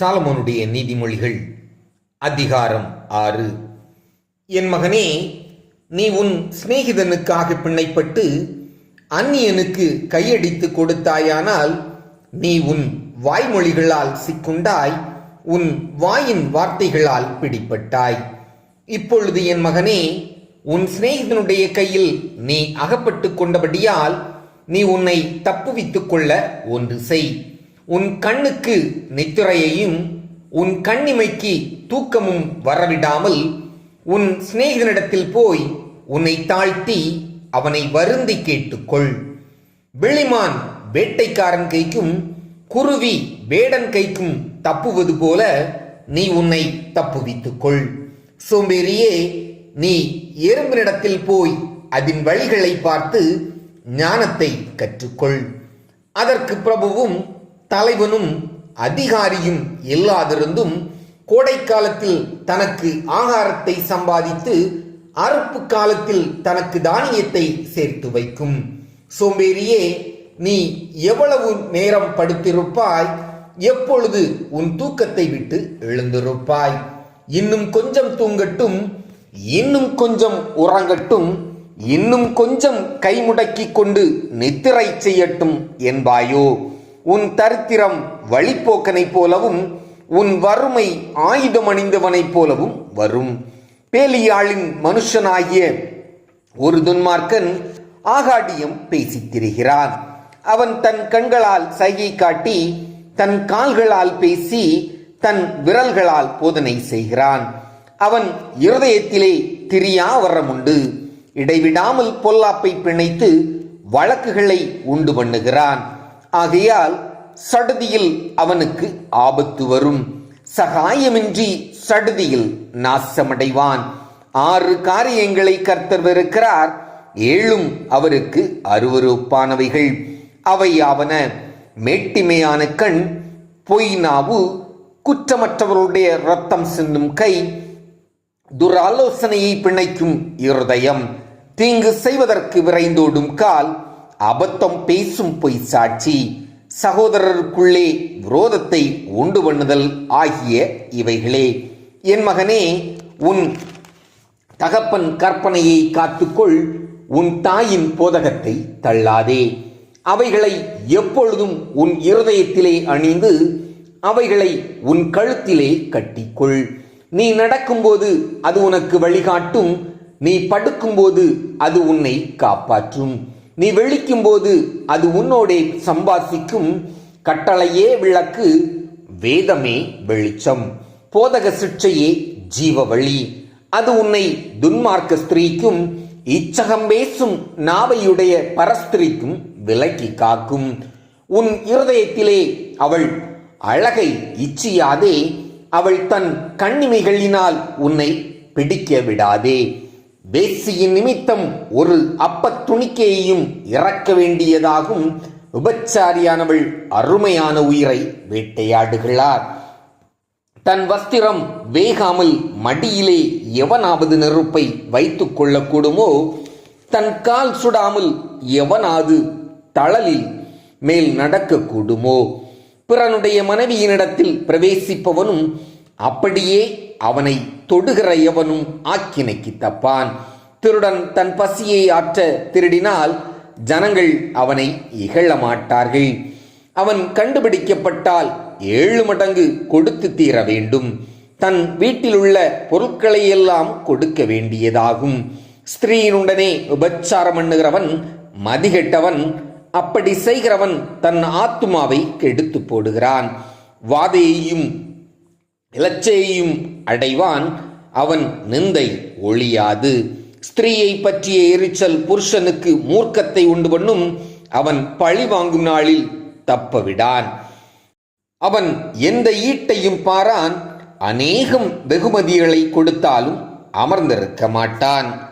சாலமோனுடைய நீதிமொழிகள். அதிகாரம் ஆறு. என் மகனே நீ உன் சிநேகிதனுக்காக பிணைப்பட்டு அந்நியனுக்கு கையடித்து கொடுத்தாயானால் நீ உன் வாய்மொழிகளால் சிக்குண்டாய் உன் வாயின் வார்த்தைகளால் பிடிப்பட்டாய். இப்பொழுது என் மகனே உன் சிநேகிதனுடைய கையில் நீ அகப்பட்டு கொண்டபடியால் நீ உன்னை தப்புவித்துக் கொள்ள ஒன்று செய். உன் கண்ணுக்கு நித்திரையையும் உன் கண்ணிமைக்கு தூக்கமும் வரவிடாமல் உன் சிநேகிதனிடத்தில் போய் உன்னை தாழ்த்தி அவனை வருந்தி கேட்டுக்கொள். வெளிமான் வேட்டைக்காரன் கைக்கும் குருவி வேடன் கைக்கும் தப்புவது போல நீ உன்னை தப்புவித்துக்கொள் சோம்பேறியே நீ எறும்பினிடத்தில் போய் அதன் வழிகளை பார்த்து ஞானத்தை கற்றுக்கொள். அதற்கு பிரபுவும் தலைவனும் அதிகாரியும் இல்லாதிருந்தும் கோடைக்காலத்தில் தனக்கு ஆகாரத்தை சம்பாதித்து அறுப்பு காலத்தில் தனக்கு தானியத்தை சேர்த்து வைக்கும். சோம்பேறியே நீ எவ்வளவு நேரம் படுத்திருப்பாய்? எப்பொழுது உன் தூக்கத்தை விட்டு எழுந்திருப்பாய்? இன்னும் கொஞ்சம் தூங்கட்டும் இன்னும் கொஞ்சம் உறங்கட்டும் இன்னும் கொஞ்சம் கைமுடக்கிக் கொண்டு நித்திரை செய்யட்டும் என்பாயோ? உன் தரித்திரம் வழிப்போக்கனைப் போலவும் உன் வறுமை ஆயுதம் அணிந்தவனைப் போலவும் வரும். பேலியாளின் மனுஷனாகிய ஒரு துன்மார்க்கன் ஆகாடியம் பேசித் திரிகிறான் அவன் தன் கண்களால் சைகை காட்டி தன் கால்களால் பேசி தன் விரல்களால் போதனை செய்கிறான். அவன் இருதயத்திலே திரியா வரமுண்டு இடைவிடாமல் பொல்லாப்பை பிணைத்து வழக்குகளை உண்டு பண்ணுகிறான். ஆகையால் சடுதியில் அவனுக்கு ஆபத்து வரும். சகாயமின்றி சடுதியில் நாசமடைவான். ஆறு காரியங்களை கர்த்தர்விருக்கிறார் ஏழும் அவருக்கு அருவருப்பானவைகள். அவையாவன மேட்டிமையான கண் பொய் நாவு குற்றமற்றவருடைய ரத்தம் சிந்தும் கை துராலோசனையை பிணைக்கும் இருதயம். தீங்கு செய்வதற்கு விரைந்தோடும் கால் அபத்தம் பேசும் பொய் சாட்சி. சகோதரருக்குள்ளே விரோதத்தை உண்டு பண்ணுதல் ஆகிய இவைகளே. என் மகனே உன் தகப்பன் கற்பனையை காத்துக்கொள். உன் தாயின் போதகத்தை தள்ளாதே. அவைகளை எப்பொழுதும் உன் இருதயத்திலே அணிந்து அவைகளை உன் கழுத்திலே கட்டிக்கொள். நீ நடக்கும்போது அது உனக்கு வழிகாட்டும். நீ படுக்கும்போது அது உன்னை காப்பாற்றும். நீ வெளிக்கும்போது அது உன்னோடே சம்பாசிக்கும். கட்டளையே விளக்கு வேதமே வெளிச்சம். போதக சிற்சையே ஜீவ வழி அது உன்னை துன்மார்க்க ஸ்திரீக்கும் இச்சகம் பேசும் நாவையுடைய பரஸ்திரிக்கும் விலக்கி காக்கும். உன் இருதயத்திலே அவள் அழகை இச்சியாதே அவள் தன் கண்ணிமைகளினால் உன்னை பிடிக்க விடாதே. வேசியின் நிமித்தம் ஒரு அப்பத்துணிக்கையையும் இறக்க வேண்டியதாகும். விபச்சாரியானவள் அருமையான உயிரை வேட்டையாடுகிறார். தன் வஸ்திரம் வேகாமல் மடியிலே எவனாவது நெருப்பை வைத்துக் கொள்ளக்கூடுமோ? தன் கால் சுடாமல் எவனாவது தளலில் மேல் நடக்கக்கூடுமோ? பிறனுடைய மனைவியினிடத்தில் பிரவேசிப்பவனும் அப்படியே அவனை தொடுகிற எவனும் ஆக்கினைக்கு தப்பான். திருடன் தன் பசியை ஆற்ற திருடினால் ஜனங்கள் அவனை இகழ மாட்டார்கள். அவன் கண்டுபிடிக்கப்பட்டால் ஏழு மடங்கு கொடுத்து தீர வேண்டும். தன் வீட்டிலுள்ள பொருட்களை எல்லாம் கொடுக்க வேண்டியதாகும். ஸ்திரீயினுடனே உபச்சாரம் பண்ணுகிறவன் மதிகெட்டவன். அப்படி செய்கிறவன் தன் ஆத்துமாவை கெடுத்து போடுகிறான். வாதையையும் இலச்சையையும் அடைவான். அவன் நிந்தை ஒழியாது. ஸ்திரீயை பற்றிய எரிச்சல் புருஷனுக்கு மூர்க்கத்தை உண்டு பண்ணும். அவன் பழி வாங்கும் நாளில் தப்பவிடான். அவன் எந்த ஈட்டையும் பாரான். அநேகம் வெகுமதிகளை கொடுத்தாலும் அமர்ந்திருக்க மாட்டான்.